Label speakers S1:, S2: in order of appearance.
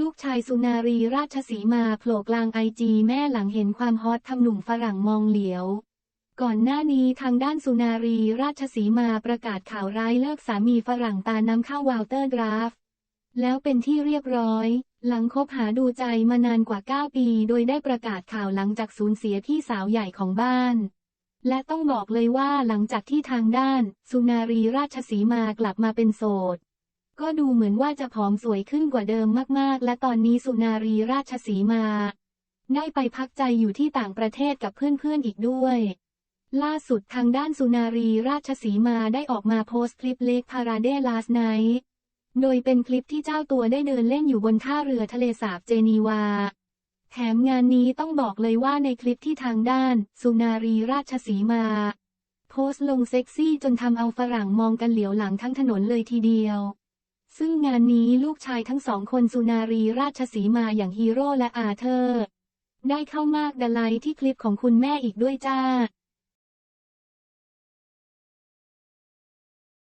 S1: ลูกชายสุนารีราชสีมาโผล่กลางไอจีแม่หลังเห็นความฮอตทำหนุ่มฝรั่งมองเหลียว ก่อนหน้านี้ทางด้านสุนารีราชสีมาประกาศข่าวร้ายเลิกสามีฝรั่งตาน้ำเข้าวาลเตอร์ดราฟ แล้วเป็นที่เรียบร้อย หลังคบหาดูใจมานานกว่า 9 ปี โดยได้ประกาศข่าวหลังจากสูญเสียพี่สาวใหญ่ของบ้าน และต้องบอกเลยว่าหลังจากที่ทางด้าน สุนารีราชสีมากลับมาเป็นโสด ก็ดูเหมือนว่าจะผอมสวยขึ้นกว่าเดิมมากๆ และตอนนี้สุนารีราชสีมา ได้ไปพักใจอยู่ที่ต่างประเทศกับเพื่อนๆอีกด้วย ล่าสุดทางด้านสุนารีราชสีมาได้ออกมาโพสต์คลิปเล็กพาราเดลาสไนโดยเป็นคลิปที่เจ้าตัวได้เดินเล่นอยู่บนท่าเรือทะเลสาบเจนีวา แถมงานนี้ต้องบอกเลยว่าในคลิปที่ทางด้าน สุนารีราชสีมา โพสต์ลงเซ็กซี่จนทำเอาฝรั่งมองกันเหลียวหลังทั้งถนนเลยทีเดียว ซึ่งงานนี้ลูกชายทั้งสองคนสุนารีราชสีมาอย่างฮีโร่และอาเธอร์ ได้เข้ามากดไลค์ที่คลิปของคุณแม่อีกด้วยจ้า